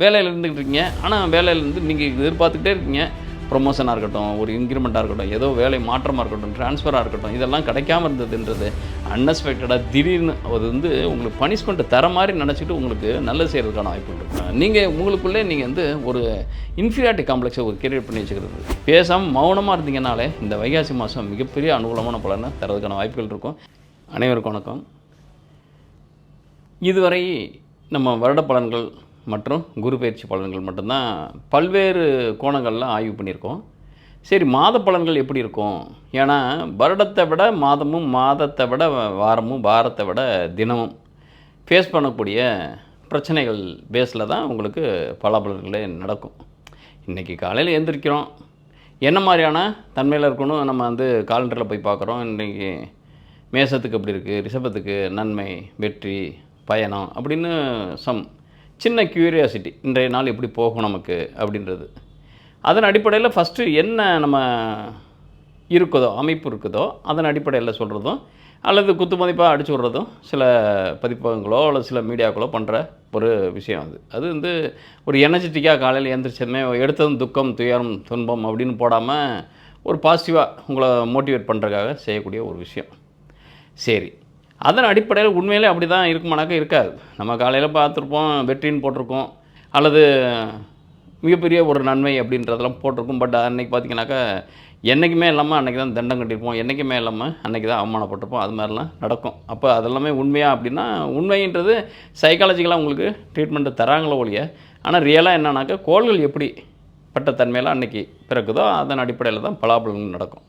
வேலையில் இருந்துக்கிட்டு இருக்கீங்க. ஆனால் வேலையிலேருந்து நீங்கள் எதிர்பார்த்துக்கிட்டே இருக்கீங்க. ப்ரொமோஷனாக இருக்கட்டும் ஒரு இன்க்ரிமெண்ட்டாக இருக்கட்டும் ஏதோ வேலை மாற்றமாக இருக்கட்டும் ட்ரான்ஸ்ஃபராக இருக்கட்டும் இதெல்லாம் கிடைக்காம இருந்ததுன்றது அன்எக்ஸ்பெக்டடாக திடீர்னு அது வந்து உங்களுக்கு பனிஷ்மெண்ட் தர மாதிரி நினச்சிட்டு உங்களுக்கு நல்லது செய்கிறதுக்கான வாய்ப்பு இருக்கு நீங்கள் உங்களுக்குள்ளே நீங்கள் வந்து ஒரு இன்ஃபீரியாரிட்டி காம்ப்ளெக்ஸை ஒரு கிரியேட் பண்ணி வச்சுக்கிறது. பேசாமல் மௌனமாக இருந்தீங்கனாலே இந்த வைகாசி மாதம் மிகப்பெரிய அனுகூலமான பலனை தரதுக்கான வாய்ப்புகள் இருக்கும். அனைவருக்கும் வணக்கம். இதுவரை நம்ம வருட பலன்கள் மற்றும் குரு பயிற்சி பலன்கள் மட்டும்தான் பல்வேறு கோணங்களில் ஆய்வு பண்ணியிருக்கோம். சரி மாத பலன்கள் எப்படி இருக்கும்? ஏன்னா வருடத்தை விட மாதமும் மாதத்தை விட வாரமும் வாரத்தை விட தினமும் ஃபேஸ் பண்ணக்கூடிய பிரச்சனைகள் பேஸில் தான் உங்களுக்கு பலாபலன்களே நடக்கும். இன்றைக்கி காலையில் எழுந்திரிக்கிறோம் என்ன மாதிரியான தன்மையில் இருக்கணும்? நம்ம வந்து காலண்டரில் போய் பார்க்குறோம். இன்றைக்கி மேசத்துக்கு எப்படி இருக்குது ரிஷபத்துக்கு நன்மை வெற்றி பயணம் அப்படின்னு சம் சின்ன க்யூரியாசிட்டி இன்றைய நாள் எப்படி போகும் நமக்கு அப்படின்றது. அதன் அடிப்படையில் ஃபஸ்ட்டு என்ன நம்ம இருக்குதோ அமைப்பு இருக்குதோ அதன் அடிப்படையில் சொல்கிறதும் அல்லது குத்து மதிப்பாக அடிச்சு விட்றதும் சில பதிப்பகங்களோ அல்லது சில மீடியாக்களோ பண்ணுற ஒரு விஷயம் அது. அது வந்து ஒரு எனர்ஜெட்டிக்காக காலையில் எழுந்திரிச்சதுமே எடுத்ததும் துக்கம் துயரம் துன்பம் அப்படின்னு போடாமல் ஒரு பாசிட்டிவாக உங்களை மோட்டிவேட் பண்ணுறதுக்காக செய்யக்கூடிய ஒரு விஷயம். சரி அதன் அடிப்படையில் உண்மையிலே அப்படி தான் இருக்குமானாக்கா இருக்காது. நம்ம காலையில் பார்த்துருப்போம் வெற்றின்னு போட்டிருக்கோம் அல்லது மிகப்பெரிய ஒரு நன்மை அப்படின்றதெல்லாம் போட்டிருக்கும். பட் அன்றைக்கி பார்த்தீங்கன்னாக்கா என்றைக்குமே இல்லாமல் அன்றைக்கி தான் தண்டம் கட்டியிருப்போம். என்றைக்குமே இல்லாமல் அன்றைக்கி தான் அவமானப்பட்டிருப்போம். அது மாதிரிலாம் நடக்கும். அப்போ அதெல்லாமே உண்மையாக அப்படின்னா உண்மைன்றது சைக்காலஜிக்கலாக உங்களுக்கு ட்ரீட்மெண்ட்டு தராங்களோ ஒழிய ஆனால் ரியலாக என்னன்னாக்கா கோள்கள் எப்படி பட்ட தன்மையில் அன்றைக்கி பிறக்குதோ அதன் அடிப்படையில் தான் பலாபலங்கள் நடக்கும்.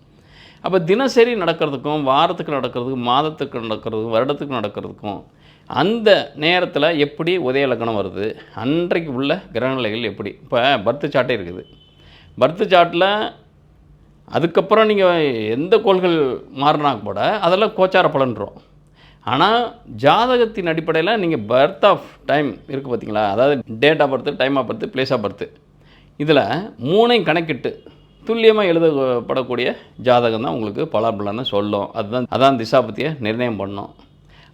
அப்போ தினசரி நடக்கிறதுக்கும் வாரத்துக்கு நடக்கிறதுக்கும் மாதத்துக்கு நடக்கிறதுக்கும் வருடத்துக்கு நடக்கிறதுக்கும் அந்த நேரத்தில் எப்படி உதய லக்னம் வருது? அன்றைக்கு உள்ள கிரகநிலைகள் எப்படி? இப்போ பர்த்து சார்ட்டே இருக்குது. பர்த்து சார்ட்டில் அதுக்கப்புறம் நீங்கள் எந்த கோள்கள் மாறினா கூட அதெல்லாம் கோச்சார பலன்றோம். ஆனால் ஜாதகத்தின் அடிப்படையில் நீங்கள் பர்த் ஆஃப் டைம் இருக்குது பார்த்தீங்களா அதாவது date of birth time of birth place of birth இதில் மூணையும் கணக்கிட்டு துல்லியமாக எழுதப்படக்கூடிய ஜாதகம் தான் உங்களுக்கு பலாபலன்னு சொல்லும். அதுதான் அதான் திசாபத்தியை நிர்ணயம் பண்ணும்.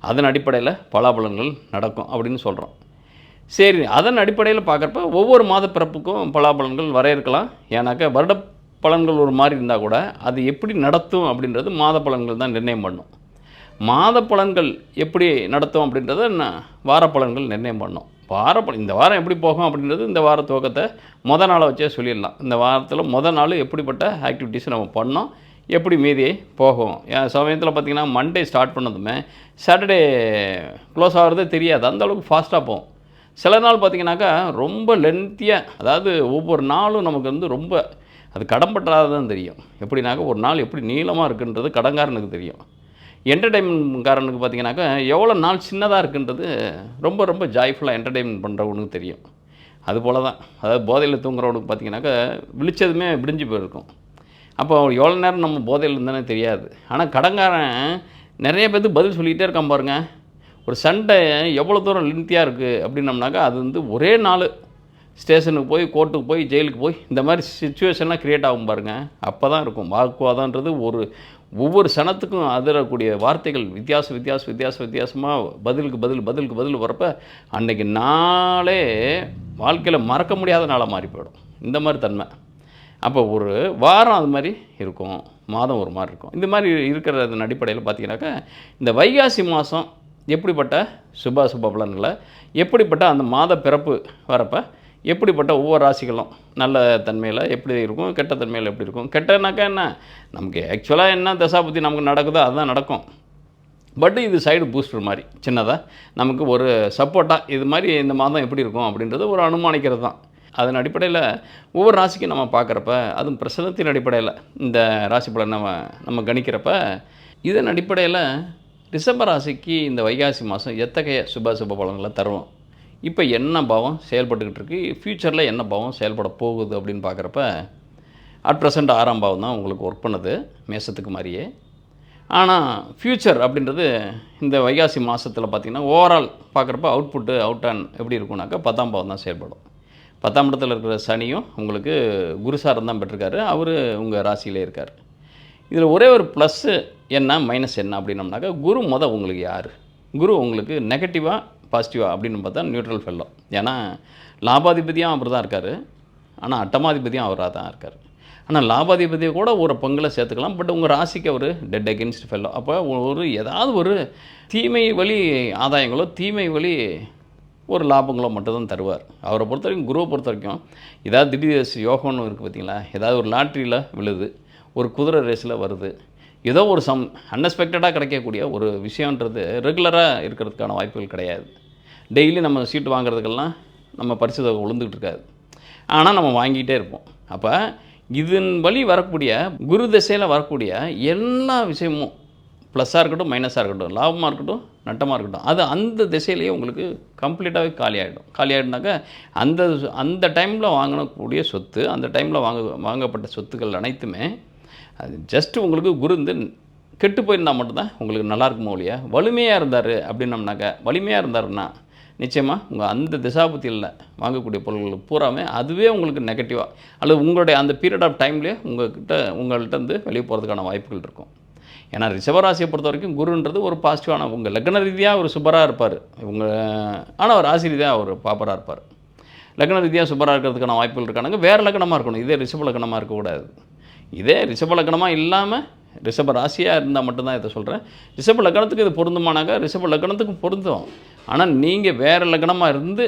அதன் அடிப்படையில் பலாபலன்கள் நடக்கும் அப்படின்னு சொல்கிறோம் சரி அதன் அடிப்படையில் பார்க்குறப்ப ஒவ்வொரு மாத பிறப்புக்கும் பலாபலன்கள் வரையறுக்கலாம். ஏன்னாக்கா வருட பலன்கள் ஒரு மாதிரி இருந்தால் கூட அது எப்படி நடத்தும் அப்படின்றது மாத பலன்கள் தான் நிர்ணயம் பண்ணும். மாத பலன்கள் எப்படி நடத்தும் அப்படின்றத நான் வார பலன்கள் நிர்ணயம் பண்ணோம். வாரம் இந்த வாரம் எப்படி போகும் அப்படின்றது இந்த வார துவக்கத்தை மொதல் நாளை வச்சே சொல்லிடலாம். இந்த வாரத்தில் மொதல் நாள் எப்படிப்பட்ட ஆக்டிவிட்டீஸ் நம்ம பண்ணோம் எப்படி மீதி போகும். என் சமயத்தில் பார்த்திங்கன்னா மண்டே ஸ்டார்ட் பண்ணதுமே சாட்டர்டே க்ளோஸ் ஆகிறதே தெரியாது. அந்தளவுக்கு ஃபாஸ்ட்டாக போகும். சில நாள் பார்த்திங்கனாக்கா ரொம்ப லென்த்தியாக அதாவது ஒவ்வொரு நாளும் நமக்கு வந்து ரொம்ப அது கடன்பட்டாதான் தெரியும். எப்படினாக்கா ஒரு நாள் எப்படி நீளமாக இருக்குன்றது கடங்காரனுக்கு தெரியும். என்டர்டைன்மெண்ட்காரனுக்கு பார்த்தீங்கன்னாக்கா எவ்வளோ நாள் சின்னதாக இருக்குன்றது ரொம்ப ரொம்ப ஜாய்ஃபுல்லாக என்டர்டைன்மெண்ட் பண்ணுறவனுக்கு தெரியும். அது போல் தான் அதாவது போதையில் தூங்குறவனுக்கு பார்த்தீங்கன்னாக்கா விழிச்சதுமே விடிஞ்சு போயிருக்கும். அப்போ எவ்வளோ நேரம் நம்ம போதையில் இருந்தானே தெரியாது. ஆனால் கடங்காரன் நிறைய பேருக்கு பதில் சொல்லிக்கிட்டே இருக்கான் பாருங்கள் ஒரு சண்டை எவ்வளோ தூரம் லென்த்தியாக இருக்குது அப்படின்னம்னாக்கா அது வந்து ஒரே நாள் ஸ்டேஷனுக்கு போய் கோர்ட்டுக்கு போய் ஜெயிலுக்கு போய் இந்த மாதிரி சுச்சுவேஷன்லாம் க்ரியேட் ஆகும் பாருங்கள் அப்போ தான் இருக்கும். வாக்குவாதன்றது ஒரு ஒவ்வொரு சனத்துக்கும் அதிரக்கூடிய வார்த்தைகள் வித்தியாச வித்தியாச வித்தியாச வித்தியாசமாக பதிலுக்கு பதில் பதிலுக்கு பதில் வரப்ப அன்னைக்கு நாளே வாழ்க்கையில் மறக்க முடியாத நாளாக மாறி போயிடும். இந்த மாதிரி தன்மை. அப்போ ஒரு வாரம் அது மாதிரி இருக்கும். மாதம் ஒரு மாதிரி இருக்கும். இந்த மாதிரி இருக்கிற அடிப்படையில் பார்த்தீங்கன்னாக்கா இந்த வைகாசி மாதம் எப்படிப்பட்ட சுப சுப பலன்களை எப்படிப்பட்ட அந்த மாத பிறப்பு வரப்போ எப்படிப்பட்ட ஒவ்வொரு ராசிகளும் நல்ல தன்மையில் எப்படி இருக்கும் கெட்ட தன்மையில் எப்படி இருக்கும்? கெட்டனாக்கா என்ன? நமக்கு ஆக்சுவலாக என்ன தசாபுத்தி நமக்கு நடக்குதோ அதுதான் நடக்கும். பட் இது சைடு பூஸ்டர் மாதிரி சின்னதாக நமக்கு ஒரு சப்போர்ட்டாக இது மாதிரி இந்த மாதம் எப்படி இருக்கும் அப்படின்றது ஒரு அனுமானிக்கிறது தான். அதன் அடிப்படையில் ஒவ்வொரு ராசிக்கும் நம்ம பார்க்குறப்ப அதுவும் பிரசனத்தின் அடிப்படையில் இந்த ராசி பலன் நம்ம நம்ம கணிக்கிறப்ப இதன் அடிப்படையில் ரிஷப ராசிக்கு இந்த வைகாசி மாதம் எத்தகைய சுப சுப பலன்களை தருவோம் இப்போ என்ன பாவம் செயல்பட்டுக்கிட்டு இருக்குது ஃப்யூச்சரில் என்ன பாவம் செயல்பட போகுது அப்படின்னு பார்க்குறப்ப அட் ப்ரெசண்ட் ஆறாம் பாவம் தான் உங்களுக்கு ஒர்க் பண்ணுது மேசத்துக்கு மாதிரியே ஆனால் ஃப்யூச்சர் அப்படின்றது இந்த வைகாசி மாதத்தில் பார்த்திங்கன்னா ஓவரால் பார்க்குறப்ப அவுட்புட்டு அவுட் ஆன் எப்படி இருக்கும்னாக்கா பத்தாம் பாவம் தான் செயல்படும். பத்தாம் இடத்துல இருக்கிற சனியும் உங்களுக்கு குருசாரம் தான் பெற்றிருக்காரு. அவர் உங்கள் ராசியிலே இருக்கார். இதில் ஒரே ஒரு ப்ளஸ்ஸு என்ன மைனஸ் என்ன அப்படின்னம்னாக்கா குரு மொதல் உங்களுக்கு யார்? குரு உங்களுக்கு நெகட்டிவாக பாசிட்டிவாக அப்படின்னு பார்த்தா நியூட்ரல் ஃபெல்லோ ஏன்னா லாபாதிபதியும் அவர் தான் இருக்கார். ஆனால் அட்டமாதிபதியும் அவராக தான் இருக்கார். ஆனால் லாபாதிபதியை கூட ஒரு பங்கில் சேர்த்துக்கலாம். பட் உங்கள் ராசிக்கு அவர் டெட் அகென்ஸ்ட் ஃபெல்லோ அப்போ ஒரு ஏதாவது ஒரு தீமை வழி ஆதாயங்களோ தீமை வழி ஒரு லாபங்களோ மட்டும்தான் தருவார். அவரை பொறுத்த வரைக்கும் குருவை பொறுத்த வரைக்கும் ஏதாவது திடீர் யோகம்னு இருக்குது பார்த்தீங்களா? ஏதாவது ஒரு லாட்ரியில் விழுது ஒரு குதிரை ரேஸில் வருது ஏதோ ஒரு சம் அன்எக்ஸ்பெக்டடாக கிடைக்கக்கூடிய ஒரு விஷயன்றது ரெகுலராக இருக்கிறதுக்கான வாய்ப்புகள் கிடையாது. டெய்லி நம்ம சீட்டு வாங்குறதுக்கெல்லாம் நம்ம பரிசு தொகை விழுந்துக்கிட்டு இருக்காது. ஆனால் நம்ம வாங்கிக்கிட்டே இருப்போம். அப்போ இதன் வழி வரக்கூடிய குரு திசையில் வரக்கூடிய எல்லா விஷயமும் ப்ளஸ்ஸாக இருக்கட்டும் மைனஸாக இருக்கட்டும் லாபமாக இருக்கட்டும் நட்டமாக இருக்கட்டும் அது அந்த திசையிலேயே உங்களுக்கு கம்ப்ளீட்டாகவே காலி ஆகிடும் காலி அந்த அந்த டைமில் வாங்கக்கூடிய சொத்து அந்த டைமில் வாங்க வாங்கப்பட்ட சொத்துக்கள் அனைத்துமே அது ஜஸ்ட் உங்களுக்கு குரு வந்து கெட்டு போயிருந்தால் மட்டும்தான் உங்களுக்கு நல்லா இருக்குமோ இல்லையா? வலிமையாக இருந்தார் அப்படின்னம்னாக்கா வலிமையாக இருந்தாருன்னா நிச்சயமாக உங்கள் அந்த திசாபுத்தியில் வாங்கக்கூடிய பொருட்கள் பூராமே அதுவே உங்களுக்கு நெகட்டிவாக அல்லது உங்களுடைய அந்த பீரியட் ஆஃப் டைம்லேயே உங்கள்கிட்ட உங்கள்கிட்ட இருந்து வெளியே போகிறதுக்கான வாய்ப்புகள் இருக்கும். ஏன்னா ரிஷபராசியை பொறுத்த வரைக்கும் குருன்றது ஒரு பாசிட்டிவான உங்கள் லக்ன ரீதியாக ஒரு சுபராக இருப்பார். உங்கள் ஆனால் அவர் ராசி ரீதியாக அவர் பாப்பராக இருப்பார். லக்ன ரீதியாக சுபராக இருக்கிறதுக்கான வாய்ப்புகள் இருக்கானுங்க. வேறு லக்னமாக இருக்கணும். இதே ரிஷப லக்னமாக இருக்கக்கூடாது. இதே ரிஷப லக்னமாக இல்லாமல் ரிஷப ராசியாக இருந்தால் மட்டும்தான் இதை சொல்கிறேன் ரிஷப லக்னத்துக்கு இது பொருந்துமானாக்கா ரிஷப லக்னத்துக்கு பொருந்தும். ஆனால் நீங்கள் வேறு லக்னமாக இருந்து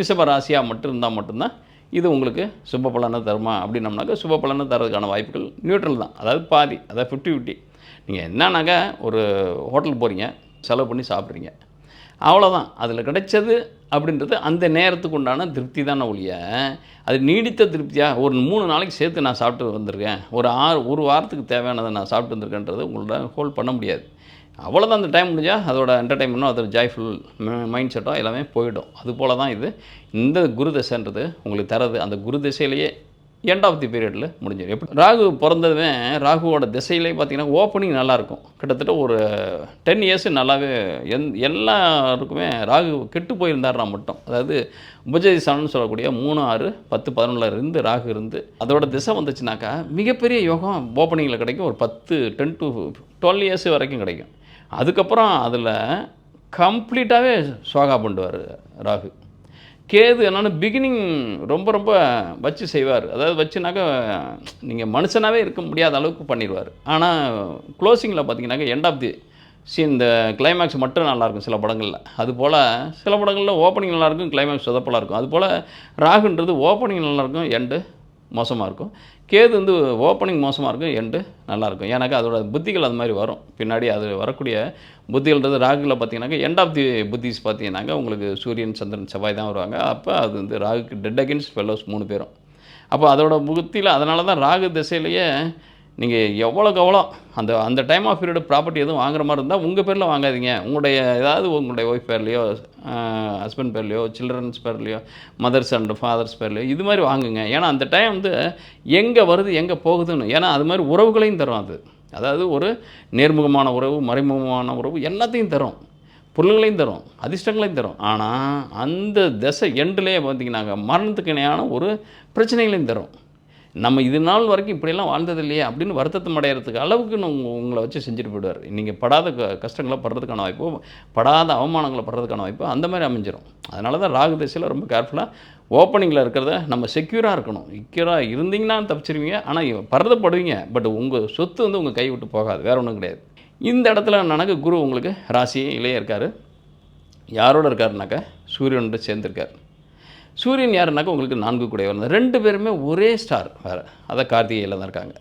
ரிஷப ராசியாக மட்டும் இருந்தால் மட்டும்தான் இது உங்களுக்கு சுப பலனை தருமா? அப்படின்னம்னாக்கா சுப பலனை தரதுக்கான வாய்ப்புகள் நியூட்ரல் தான். அதாவது பாதி அதாவது ஃபிஃப்டி ஃபிஃப்டி நீங்கள் என்னன்னாக்கா ஒரு ஹோட்டலுக்கு போகிறீங்க செலவு பண்ணி சாப்பிட்றீங்க. அவ்வளோதான் அதில் கிடைச்சது அப்படின்றது அந்த நேரத்துக்கு உண்டான திருப்தி தானே ஒழிய அது நீடித்த திருப்தியாக ஒரு மூணு நாளைக்கு சேர்த்து நான் சாப்பிட்டு வந்திருக்கேன். ஒரு ஆறு ஒரு வாரத்துக்கு தேவையானதை நான் சாப்பிட்டு வந்திருக்கேன்றது உங்களோட ஹோல்ட் பண்ண முடியாது. அவ்வளோதான் அந்த டைம் முடிஞ்சால் அதோட என்டர்டைன்மெண்ட்டோ அதோட ஜாய்ஃபுல் மைண்ட் செட்டோ எல்லாமே போயிடும். அது போல் தான் இது. இந்த குரு தசைன்றது உங்களுக்கு தரது. அந்த குரு திசையிலேயே எண்ட் ஆஃப் தி பீரியடில் முடிஞ்சிடும். எப்படி? ராகு பிறந்ததுமே ராகுவோட திசையிலே பார்த்தீங்கன்னா ஓப்பனிங் நல்லாயிருக்கும். கிட்டத்தட்ட ஒரு டென் இயர்ஸ் நல்லாவே எந் எல்லாருக்குமே ராகு கெட்டு போயிருந்தாருனா மட்டும். அதாவது உபஜதி சொல்லக்கூடிய மூணு ஆறு பத்து பதினொன்றில் இருந்து ராகு இருந்து அதோட திசை வந்துச்சுனாக்கா மிகப்பெரிய யோகம் ஓப்பனிங்கில் கிடைக்கும். ஒரு பத்து டென் டு டுவெல் இயர்ஸ் வரைக்கும் கிடைக்கும். அதுக்கப்புறம் அதில் கம்ப்ளீட்டாகவே சோகா பண்ணுவார் ராகு. கேது என்னென்னு பிகினிங் ரொம்ப ரொம்ப வச்சு செய்வார். அதாவது வச்சுனாக்கா நீங்கள் மனுஷனாகவே இருக்க முடியாத அளவுக்கு பண்ணிடுவார். ஆனால் க்ளோசிங்கில் பார்த்தீங்கன்னாக்கா எண்ட் ஆஃப் தி சி இந்த கிளைமேக்ஸ் மட்டும் நல்லாயிருக்கும் சில படங்களில். அதுபோல் சில படங்களில் ஓப்பனிங் நல்லாயிருக்கும் கிளைமேக்ஸ் சொதப்பலாக இருக்கும். அதுபோல் ராகுன்றது ஓப்பனிங் நல்லாயிருக்கும் எண்டு மோசமாக இருக்கும். கேது வந்து ஓப்பனிங் மோசமாக இருக்கும் எண்டு நல்லாயிருக்கும். ஏன்னாக்கா அதோட புத்திகள் அது மாதிரி வரும். பின்னாடி அது வரக்கூடிய புத்திகள்ன்றது ராகுல பார்த்தீங்கன்னாக்கா எண்ட் ஆஃப் தி புத்திஸ் பார்த்தீங்கன்னாக்கா உங்களுக்கு சூரியன் சந்திரன் செவ்வாய் தான் வருவாங்க. அப்போ அது வந்து ராகுக்கு டெட் அகேன்ஸ்ட் ஃபெல்லோஸ் மூணு பேரும். அப்போ அதோட புத்தியில் அதனால தான் ராகு திசையிலேயே நீங்கள் எவ்வளோக்கு எவ்வளோ அந்த அந்த டைம் ஆஃப் பீரியட் ப்ராப்பர்ட்டி எதுவும் வாங்குற மாதிரி இருந்தால் உங்கள் பேரில் வாங்காதீங்க. உங்களுடைய ஏதாவது உங்களுடைய ஒய்ஃப் பேர்லையோ ஹஸ்பண்ட் பேர்லையோ சில்ட்ரன்ஸ் பேர்லையோ மதர்ஸ் அண்ட் ஃபாதர்ஸ் பேர்லையோ இது மாதிரி வாங்குங்க. ஏன்னா அந்த டைம் வந்து எங்கே வருது எங்கே போகுதுன்னு ஏன்னா அது மாதிரி உறவுகளையும் தரும் அது. அதாவது ஒரு நேர்முகமான உறவு மறைமுகமான உறவு எல்லாத்தையும் தரும். பொருள்களையும் தரும் அதிர்ஷ்டங்களையும் தரும். ஆனால் அந்த திசை எண்டுலேயே பார்த்தீங்கன்னாங்க மரணத்துக்கு இணையான ஒரு பிரச்சனைகளையும் தரும். நம்ம இது நாள் வரைக்கும் இப்படியெல்லாம் வாழ்ந்தது இல்லையே அப்படின்னு வருத்தத்தை அடையிறதுக்கு அளவுக்கு உங்களை வச்சு செஞ்சுட்டு போயிடுவார். நீங்கள் படாத கஷ்டங்களை படுறதுக்கான வாய்ப்பு படாத அவமானங்களை படுறதுக்கான வாய்ப்பு அந்த மாதிரி அமைஞ்சிடும் அதனால தான் ராகு திசையில் ரொம்ப கேர்ஃபுல்லாக ஓப்பனிங்கில் இருக்கிறத நம்ம செக்யூராக இருக்கணும். செக்யூராக இருந்தீங்கன்னா தப்பிச்சிருவீங்க. ஆனால் படுறதப்படுவீங்க பட் உங்கள் சொத்து வந்து உங்கள் கை விட்டு போகாது. வேறு ஒன்றும் கிடையாது. இந்த இடத்துல என்னன்னாக்க குரு உங்களுக்கு ராசியிலே இருக்கார். யாரோட இருக்காருனாக்கா? சூரியனோட சேர்ந்துருக்கார். சூரியன் யாருனாக்கா உங்களுக்கு நான்கு கூடையவர். ரெண்டு பேருமே ஒரே ஸ்டார் வேறு. அதான் கார்த்திகையில் தான் இருக்காங்க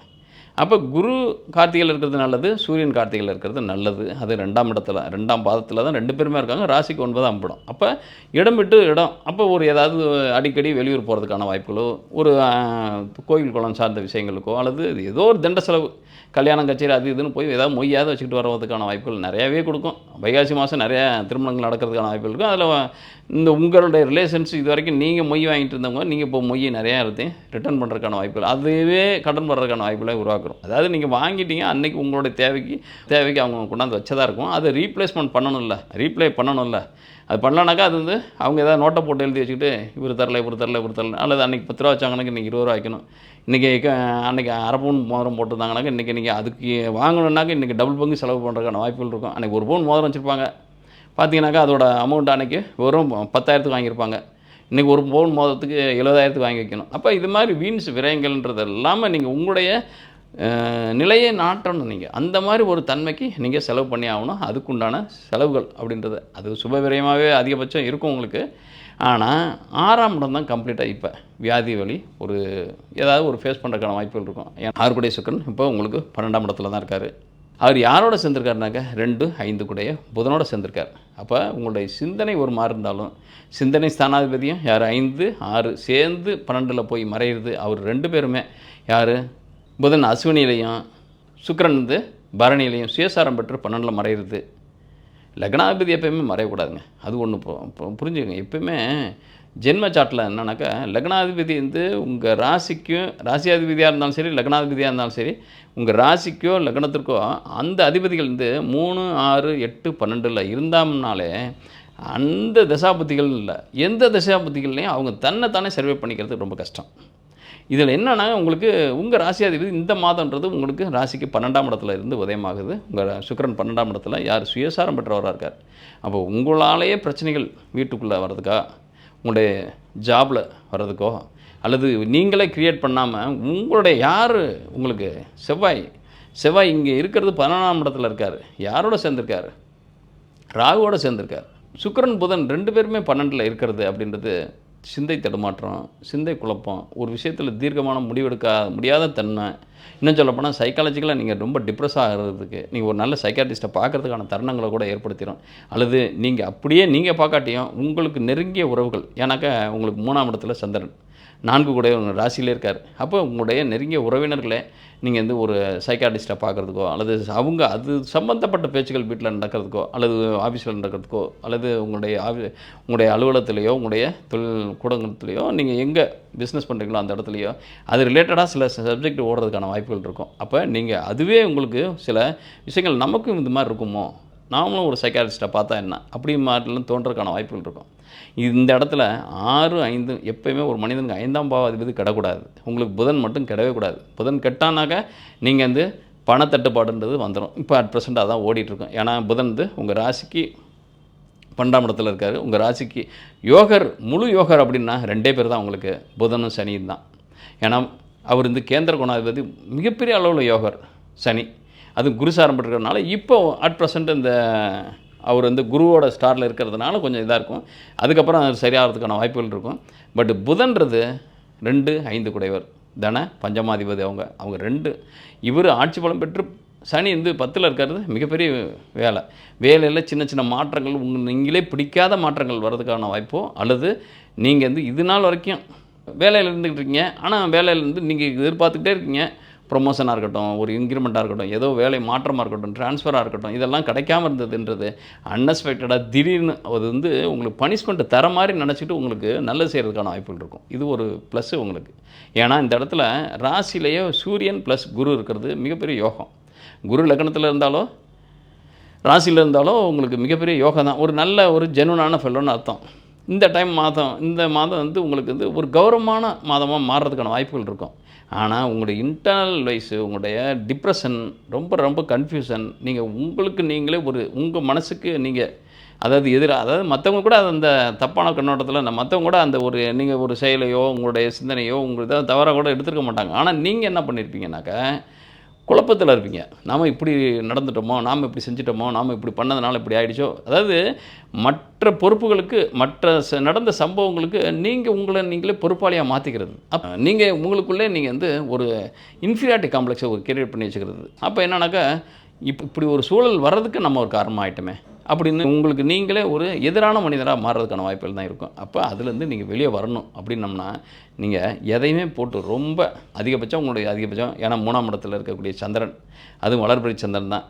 அப்போ குரு கார்த்திகையில் இருக்கிறது நல்லது சூரியன் கார்த்திகையில் இருக்கிறது நல்லது. அது ரெண்டாம் இடத்துல ரெண்டாம் பாதத்தில் தான் ரெண்டு பேருமே இருக்காங்க. ராசிக்கு ஒன்பதாம் படம் அப்போ இடம் விட்டு இடம். அப்போ ஒரு ஏதாவது அடிக்கடி வெளியூர் போகிறதுக்கான வாய்ப்புகளோ ஒரு கோயில் குளம் சார்ந்த விஷயங்களுக்கோ அல்லது ஏதோ ஒரு தண்ட செலவு. கல்யாணம் கச்சேரி அது இதுன்னு போய் ஏதாவது மொய்யாவது வச்சுக்கிட்டு வரதுக்கான வாய்ப்புகள் நிறையாவே கொடுக்கும். வைகாசி மாதம் நிறையா திருமணங்கள் நடக்கிறதுக்கான வாய்ப்புகள் இருக்கும். அதில் இந்த உங்களுடைய ரிலேஷன்ஸ் இது வரைக்கும் நீங்கள் மொய் வாங்கிட்டு இருந்தவங்க நீங்கள் இப்போ மொய் நிறையா இருந்து ரிட்டர்ன் பண்ணுறதுக்கான வாய்ப்புகள். அதுவே கடன் பண்ணுறதுக்கான வாய்ப்புகளை பார்க்குறோம் அதாவது நீங்கள் வாங்கிட்டீங்க அன்னைக்கு உங்களுடைய தேவைக்கு தேவைக்கு அவங்க கொண்டாந்து வச்சதாக இருக்கும். அதை ரீப்ளேஸ்மெண்ட் பண்ணணும்ல. ரீப்ளே பண்ணணும்ல. அது பண்ணலனாக்கா அது வந்து அவங்க ஏதாவது நோட்டை போட்டு எழுதி வச்சுக்கிட்டு இவர் தரல இவர் தரல இவர் தரல அல்லது அன்றைக்கி பத்து ரூபா வச்சாங்கன்னாக்க இன்றைக்கி இருபது ரூபா வைக்கணும். இன்றைக்கி அன்றைக்கி அரை பவுன் மோதிரம் போட்டிருந்தாங்கனாக்கா இன்றைக்கி நீங்கள் அதுக்கு வாங்கணுன்னாக்க இன்றைக்கி டபுள் பங்கு செலவு பண்ணுறதுக்கான வாய்ப்புகள் இருக்கும். அன்றைக்கி ஒரு பவுன் மோதிரம் வச்சுருப்பாங்க. பார்த்தீங்கன்னாக்கா அதோட அமௌண்ட் அன்றைக்கி வெறும் பத்தாயிரத்துக்கு வாங்கியிருப்பாங்க. இன்றைக்கி ஒரு பவுன் மோதத்துக்கு எழுபதாயிரத்துக்கு வாங்கி வைக்கணும். அப்போ இது மாதிரி வீண்ஸ் விரயங்கள்ன்றது இல்லாமல் நீங்கள் உங்களுடைய நிலையை நாட்டணும் நீங்கள் அந்த மாதிரி ஒரு தன்மைக்கு நீங்கள் செலவு பண்ணி ஆகணும். அதுக்குண்டான செலவுகள் அப்படின்றது. அது சுப விரயமாகவே அதிகபட்சம் இருக்கும் உங்களுக்கு. ஆனால் ஆறாம் இடம் தான் கம்ப்ளீட்டாக இப்போ வியாதி வலி ஒரு ஏதாவது ஒரு ஃபேஸ் பண்ணுறதுக்கான வாய்ப்புகள் இருக்கும். ஏன்னா ஆறுக்குடைய சுக்கரன் இப்போ உங்களுக்கு பன்னெண்டாம் இடத்துல தான் இருக்கார். அவர் யாரோட சேர்ந்திருக்காருனாக்க ரெண்டு ஐந்து கூடைய புதனோட சேர்ந்திருக்கார். அப்போ உங்களுடைய சிந்தனை ஒரு மாதிரி இருந்தாலும் சிந்தனை ஸ்தானாதிபதியும் யார்? ஐந்து ஆறு சேர்ந்து பன்னெண்டில் போய் மறையிறது அவர் ரெண்டு பேருமே யார்? புதன் அஸ்வினிலையும் சுக்கரன் வந்து பரணிலையும் சுயசாரம் பெற்று பன்னெண்டில் மறையிறது. லக்னாதிபதி எப்பயுமே மறையக்கூடாதுங்க. அது ஒன்று புரிஞ்சுக்கங்க. எப்பயுமே ஜென்ம சாட்டில் என்னன்னாக்கா லக்னாதிபதி வந்து உங்கள் ராசிக்கும் ராசியாதிபதியாக இருந்தாலும் சரி லக்னாதிபதியாக இருந்தாலும் சரி உங்கள் ராசிக்கோ லக்னத்திற்கோ அந்த அதிபதிகள் வந்து மூணு ஆறு எட்டு பன்னெண்டில் இருந்தாம்னாலே அந்த தசாபதிகள் இல்லை. எந்த தசாபதிகள்லையும் அவங்க தன்னை தானே சர்வே பண்ணிக்கிறது ரொம்ப கஷ்டம். இதில் என்னென்னா உங்களுக்கு உங்கள் ராசியாதிபதி இந்த மாதம்ன்றது உங்களுக்கு ராசிக்கு பன்னெண்டாம் இடத்துல இருந்து உதயமாகுது. உங்கள் சுக்கரன் பன்னெண்டாம் இடத்துல யார் சுயசாரம் பெற்றவராக இருக்கார். அப்போ உங்களாலேயே பிரச்சனைகள் வீட்டுக்குள்ளே வர்றதுக்கா? உங்களுடைய ஜாபில் வர்றதுக்கோ? அல்லது நீங்களே க்ரியேட் பண்ணாமல் உங்களுடைய யார் உங்களுக்கு செவ்வாய் செவ்வாய் இங்கே இருக்கிறது பதினொன்றாம் இடத்துல இருக்கார். யாரோட சேர்ந்துருக்கார்? ராகுவோட சேர்ந்திருக்கார். சுக்கிரன் புதன் ரெண்டு பேருமே பன்னெண்டில் இருக்கிறது அப்படின்றது சிந்தை தடுமாற்றம் சிந்தை குழப்பம் ஒரு விஷயத்தில் தீர்க்கமான முடிவெடுக்க முடியாத தன்மை. இன்னும் சொல்லப்போனால் சைக்காலஜிக்கலாக நீங்கள் ரொம்ப டிப்ரெஸ் ஆகிறதுக்கு நீங்கள் ஒரு நல்ல சைக்காட்டிஸ்ட்டை பார்க்கறதுக்கான தருணங்களை கூட ஏற்படுத்திடும் அல்லது நீங்கள் அப்படியே நீங்கள் பார்க்காட்டியும் உங்களுக்கு நெருங்கிய உறவுகள் ஏன்னாக்கா உங்களுக்கு மூணாம் இடத்துல சந்திரன். நான்கு கூட உங்கள் ராசியிலே இருக்கார். அப்போ உங்களுடைய நெருங்கிய உறவினர்களை நீங்கள் வந்து ஒரு சைக்காட்டிஸ்ட்டை பார்க்குறதுக்கோ அல்லது அவங்க அது சம்மந்தப்பட்ட பேச்சுகள் வீட்டில் நடக்கிறதுக்கோ அல்லது ஆஃபீஸில் நடக்கிறதுக்கோ அல்லது உங்களுடைய ஆஃபி உங்களுடைய அலுவலகத்திலேயோ உங்களுடைய தொழில் கூடங்கத்துலேயோ நீங்கள் எங்கே பிஸ்னஸ் பண்ணுறீங்களோ அந்த இடத்துலையோ அது ரிலேட்டடாக சில சப்ஜெக்ட் ஓடுறதுக்கான வாய்ப்புகள் இருக்கும். அப்போ நீங்கள் அதுவே உங்களுக்கு சில விஷயங்கள் நமக்கும் இந்த மாதிரி இருக்குமோ? நாமளும் ஒரு சைக்காலஜிஸ்ட்டை பார்த்தா என்ன? அப்படி மாதிரிலாம் தோன்றதுக்கான வாய்ப்புகள் இருக்கும். இந்த இடத்துல ஆறு ஐந்து எப்பயுமே ஒரு மனிதனுக்கு ஐந்தாம் பாவாதிபதி கிடக்கூடாது. உங்களுக்கு புதன் மட்டும் கிடவே கூடாது. புதன் கெட்டானாக்க நீங்கள் வந்து பணத்தட்டுப்பாடுன்றது வந்துடும் இப்போ அட் ப்ரெசென்ட் அதான் ஓடிட்டுருக்கோம். ஏன்னா புதன் வந்து உங்கள் ராசிக்கு பன்னெண்டாம் இடத்துல இருக்கார். உங்கள் ராசிக்கு யோகர் முழு யோகர் அப்படின்னா ரெண்டே பேர் தான் உங்களுக்கு. புதனும் சனியும் தான். ஏன்னா அவர் வந்து கேந்திர குணாதிபதி மிகப்பெரிய அளவில் யோகர் சனி. அது குருசாரம் பெற்றிருக்கிறதுனால இப்போ அட் ப்ரெசென்ட் இந்த அவர் வந்து குருவோட ஸ்டாரில் இருக்கிறதுனால கொஞ்சம் இதாக இருக்கும். அதுக்கப்புறம் அது சரியாகிறதுக்கான வாய்ப்புகள் இருக்கும். பட் புதன்றது ரெண்டு ஐந்து குடைவர். தன பஞ்சமாதிபதி அவங்க அவங்க ரெண்டு. இவர் ஆட்சி பலம் பெற்று சனி வந்து பத்தில் இருக்கிறது மிகப்பெரிய வேலை. வேலையில் சின்ன சின்ன மாற்றங்கள் உங்கள் நீங்களே பிடிக்காத மாற்றங்கள் வர்றதுக்கான வாய்ப்போ அல்லது நீங்கள் வந்து இது நாள் வரைக்கும் வேலையில் இருந்துக்கிட்டு இருக்கீங்க. ஆனால் வேலையிலேருந்து நீங்கள் எதிர்பார்த்துக்கிட்டே இருக்கீங்க. ப்ரொமோஷனாக இருக்கட்டும் ஒரு இன்க்ரிமெண்ட்டாக இருக்கட்டும் ஏதோ வேலை மாற்றமாக இருக்கட்டும் ட்ரான்ஸ்ஃபராக இருக்கட்டும் இதெல்லாம் கிடைக்காம இருந்ததுன்றது அன்எக்ஸ்பெக்டடாக திடீர்னு அது வந்து உங்களுக்கு பனிஷ்மெண்ட் தர மாதிரி நினச்சிட்டு உங்களுக்கு நல்லது செய்கிறதுக்கான வாய்ப்புகள் இருக்கும். இது ஒரு ப்ளஸ்ஸு உங்களுக்கு. ஏன்னா இந்த இடத்துல ராசிலேயே சூரியன் ப்ளஸ் குரு இருக்கிறது மிகப்பெரிய யோகம். குரு லக்னத்தில் இருந்தாலோ ராசியில் இருந்தாலோ உங்களுக்கு மிகப்பெரிய யோகம் தான். ஒரு நல்ல ஒரு ஜெனுவனான ஃபெல்லோன்னு அர்த்தம். இந்த டைம் மாதம் இந்த மாதம் வந்து உங்களுக்கு வந்து ஒரு கௌரவமான மாதமாக மாறுறதுக்கான வாய்ப்புகள் இருக்கும். ஆனால் உங்களுடைய இன்டர்னல் வைஸு உங்களுடைய டிப்ரெஷன் ரொம்ப ரொம்ப கன்ஃபியூஷன் நீங்கள் உங்களுக்கு நீங்களே ஒரு உங்கள் மனசுக்கு நீங்கள் அதாவது எதிராக அதாவது மற்றவங்க கூட அந்த தப்பான கண்ணோட்டத்தில் அந்த மற்றவங்க கூட அந்த ஒரு நீங்கள் ஒரு செயலையோ உங்களுடைய சிந்தனையோ உங்களுக்கு தவறாக கூட எடுத்துருக்க மாட்டாங்க. ஆனால் நீங்கள் என்ன பண்ணியிருப்பீங்கனாக்கா குழப்பத்தில் இருப்பீங்க நாம் இப்படி நடந்துட்டோமோ நாம் இப்படி செஞ்சிட்டோமோ நாம் இப்படி பண்ணதுனால இப்படி ஆகிடுச்சோ அதாவது மற்ற பொறுப்புகளுக்கு மற்ற ச- நடந்த சம்பவங்களுக்கு நீங்கள் உங்களை நீங்களே பொறுப்பாளியாக மாற்றிக்கிறது அப்போ நீங்கள் உங்களுக்குள்ளே நீங்கள் வந்து ஒரு இன்ஃபீரியாரிட்டி காம்ப்ளெக்ஸை ஒரு கிரியேட் பண்ணி வச்சுக்கிறது. அப்போ என்னன்னாக்கா இப்போ இப்படி ஒரு சூழல் வர்றதுக்கு நம்ம ஒரு காரணமாக ஆகிட்டோமே அப்படின்னு உங்களுக்கு நீங்களே ஒரு எதிரான மனிதராக மாறுறதுக்கான வாய்ப்புகள் தான் இருக்கும். அப்போ அதுலேருந்து நீங்கள் வெளியே வரணும் அப்படின்னம்னா நீங்கள் எதையுமே போட்டு ரொம்ப அதிகபட்சம் உங்களுடைய அதிகபட்சம் ஏன்னா மூணாம் இடத்துல இருக்கக்கூடிய சந்திரன் அதுவும் வளர்பிறை சந்திரன் தான்.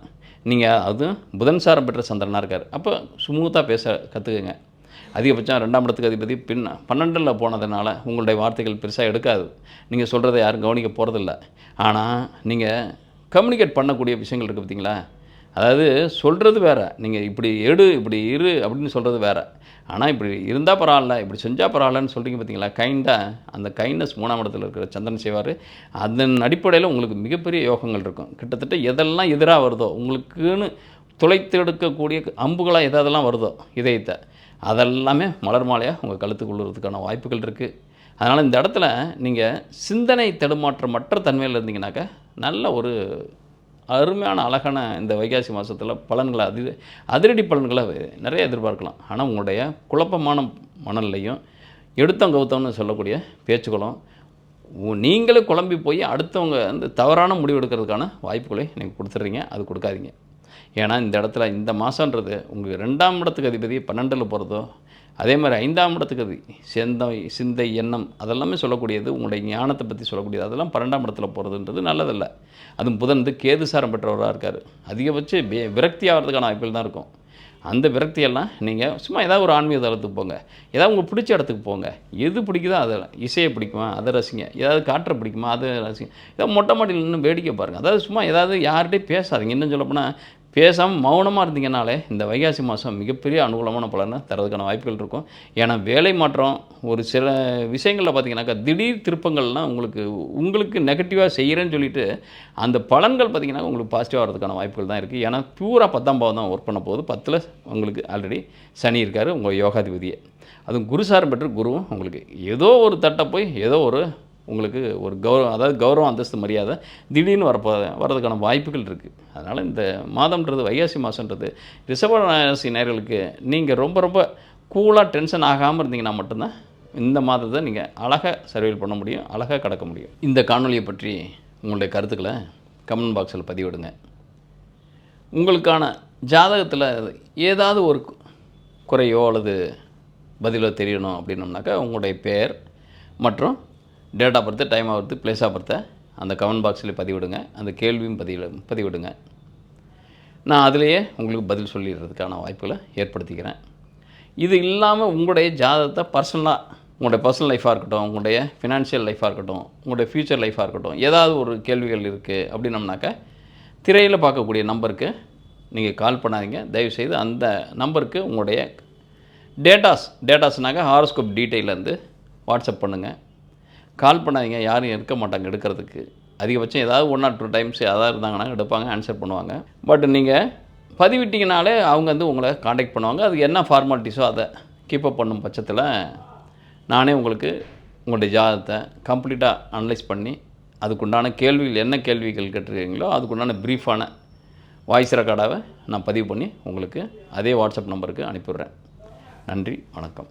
நீங்கள் அதுவும் புதன்சாரம் பெற்ற சந்திரனாக இருக்கார். அப்போ ஸ்மூத்தாக பேச கற்றுக்குங்க அதிகபட்சம் ரெண்டாம் இடத்துக்கு அதிபதி பின் பன்னெண்டில் போனதுனால உங்களுடைய வார்த்தைகள் பெருசாக எடுக்காது. நீங்கள் சொல்கிறத யாரும் கவனிக்க போகிறதில்ல ஆனால் நீங்கள் கம்யூனிகேட் பண்ணக்கூடிய விஷயங்கள் இருக்குது பார்த்தீங்களா அதாவது சொல்கிறது வேறு. நீங்கள் இப்படி எடு இப்படி இரு அப்படின்னு சொல்கிறது வேறு. ஆனால் இப்படி இருந்தால் பரவாயில்ல இப்படி செஞ்சால் பரவாயில்லன்னு சொல்கிறீங்க பார்த்தீங்களா கைண்டாக அந்த கைண்ட்னஸ் மூணாம் இடத்துல இருக்கிற சந்திரன் செய்வார். அதன் அடிப்படையில் உங்களுக்கு மிகப்பெரிய யோகங்கள் இருக்கும். கிட்டத்தட்ட எதெல்லாம் எதிராக வருதோ உங்களுக்குன்னு துளைத்து எடுக்கக்கூடிய அம்புகளாக எதாவதெல்லாம் வருதோ இதயத்தை அதெல்லாமே மலர் மாலையாக உங்கள் கழுத்துக்கு விழுறதுக்கான வாய்ப்புகள் இருக்குது அதனால் இந்த இடத்துல நீங்கள் சிந்தனை தடுமாற்றமற்ற தன்மையில் இருந்தீங்கன்னாக்கா நல்ல ஒரு அருமையான அழகான இந்த வைகாசி மாதத்தில் பலன்களை அதி அதிரடி பலன்களை நிறைய எதிர்பார்க்கலாம். ஆனால் உங்களுடைய குழப்பமான மணல்லையும் எடுத்தம் கவுத்தம்னு சொல்லக்கூடிய பேச்சுக்களும் உ- நீங்களே குழம்பி போய் அடுத்தவங்க வந்து தவறான முடிவு எடுக்கிறதுக்கான வாய்ப்புகளை நீங்கள் கொடுத்துட்றீங்க அது கொடுக்காதீங்க. ஏன்னா இந்த இடத்துல இந்த மாதன்றது உங்கள் ரெண்டாம் இடத்துக்கு அதிபதி பன்னெண்டில் போகிறதோ அதே மாதிரி ஐந்தாம் இடத்துக்கு அது சிந்தை சிந்தை எண்ணம் அதெல்லாமே சொல்லக்கூடியது உங்களுடைய ஞானத்தை பற்றி சொல்லக்கூடியது. அதெல்லாம் பன்னெண்டாம் இடத்துல போகிறதுன்றது நல்லதல்ல. அதுவும் புதன் வந்து கேதுசாரம் பெற்றவராக இருக்கார். அதிகபட்ச விரக்தி ஆகிறதுக்கான வாய்ப்பில் தான் இருக்கும். அந்த விரக்தியெல்லாம் நீங்கள் சும்மா ஏதாவது ஒரு ஆன்மீக தளத்துக்கு போங்க. ஏதாவது உங்களுக்கு பிடிச்ச இடத்துக்கு போங்க. எது பிடிக்குதோ அதை இசையை பிடிக்குமா அதை ரசிங்க. ஏதாவது காற்றை பிடிக்குமா அதை ரசிங்க. ஏதாவது மொட்டை மாடியில் நின்று வேடிக்கை பாருங்கள் அதாவது சும்மா ஏதாவது யார்கிட்டையும் பேசாதீங்க. இன்னும் சொல்லப்போனால் பேசாமல் மௌனமாக இருந்தீங்கனாலே இந்த வைகாசி மாதம் மிகப்பெரிய அனுகூலமான பலனை தரதுக்கான வாய்ப்புகள் இருக்கும். ஏன்னா வேலை மாற்றம் ஒரு சில விஷயங்களில் பார்த்தீங்கன்னாக்கா திடீர் திருப்பங்கள்லாம் உங்களுக்கு உங்களுக்கு நெகட்டிவாக செய்கிறேன்னு சொல்லிட்டு அந்த பலன்கள் பார்த்திங்கன்னா உங்களுக்கு பாசிட்டிவாக வரதுக்கான வாய்ப்புகள் தான் இருக்குது ஏன்னா பியூராக பத்தாம் பாவம் தான் ஒர்க் பண்ண போகுது. பத்தில் உங்களுக்கு ஆல்ரெடி சனி இருக்கார் உங்கள் யோகாதிபதியை. அதுவும் குருசாரம் பெற்று குருவும் உங்களுக்கு ஏதோ ஒரு தட்டை போய் ஏதோ ஒரு உங்களுக்கு ஒரு கௌரவம் அதாவது கௌரவம் அந்தஸ்து மரியாதை திடீர்னு வரப்போ வரதுக்கான வாய்ப்புகள் இருக்குது அதனால் இந்த மாதம்ன்றது வைகாசி மாதன்றது ரிஷப ராசி நேயர்களுக்கு நீங்கள் ரொம்ப ரொம்ப கூலாக டென்ஷன் ஆகாமல் இருந்தீங்கன்னா மட்டும்தான் இந்த மாதத்தை நீங்கள் அழகாக சர்வைல் பண்ண முடியும் அழகாக கடக்க முடியும். இந்த காணொலியை பற்றி உங்களுடைய கருத்துக்களை கமெண்ட் பாக்ஸில் பதிவிடுங்க. உங்களுக்கான ஜாதகத்தில் ஏதாவது ஒரு குறையோ அல்லது பதிலோ தெரியணும் அப்படின்னோம்னாக்கா உங்களுடைய பெயர் மற்றும் date of birth time of birth place of பர்த்தை அந்த கமெண்ட் பாக்ஸில் பதிவிடுங்க. அந்த கேள்வியும் பதிவு பதிவிடுங்க. நான் அதிலேயே உங்களுக்கு பதில் சொல்லிடுறதுக்கான வாய்ப்புகளை ஏற்படுத்திக்கிறேன். இது இல்லாமல் உங்களுடைய ஜாதகத்தை பர்சனலாக உங்களுடைய பர்சனல் லைஃபாக இருக்கட்டும் உங்களுடைய ஃபினான்ஷியல் லைஃபாக இருக்கட்டும் உங்களுடைய ஃப்யூச்சர் லைஃபாக இருக்கட்டும் ஏதாவது ஒரு கேள்விகள் இருக்குது அப்படின்னம்னாக்கா திரையில் பார்க்கக்கூடிய நம்பருக்கு நீங்கள் கால் பண்ணாதீங்க. தயவுசெய்து அந்த நம்பருக்கு உங்களுடைய டேட்டாஸ் டேட்டாஸ்னாக்கா ஹாரோஸ்கோப் டீட்டெயிலேருந்து வாட்ஸ்அப் பண்ணுங்கள் கால் பண்ணாதீங்க யாரும் இருக்க மாட்டாங்க எடுக்கிறதுக்கு. அதிகபட்சம் ஏதாவது ஒன் ஆர் டூ டைம்ஸ் ஏதாவது இருந்தாங்கன்னா எடுப்பாங்க ஆன்சர் பண்ணுவாங்க. பட் நீங்கள் பதிவிட்டிங்கனாலே அவங்க வந்து உங்களை காண்டாக்ட் பண்ணுவாங்க. அது என்ன ஃபார்மாலிட்டிஸோ அதை கீப்பப் பண்ணும் பட்சத்தில் நானே உங்களுக்கு உங்களுடைய ஜாதகத்தை கம்ப்ளீட்டாக அனலைஸ் பண்ணி அதுக்குண்டான கேள்விகள் என்ன கேள்விகள் கேட்டிருக்கீங்களோ அதுக்குண்டான ப்ரீஃபான வாய்ஸ் ரெக்கார்டாக நான் பதிவு பண்ணி உங்களுக்கு அதே வாட்ஸ்அப் நம்பருக்கு அனுப்பிவிட்றேன். நன்றி வணக்கம்.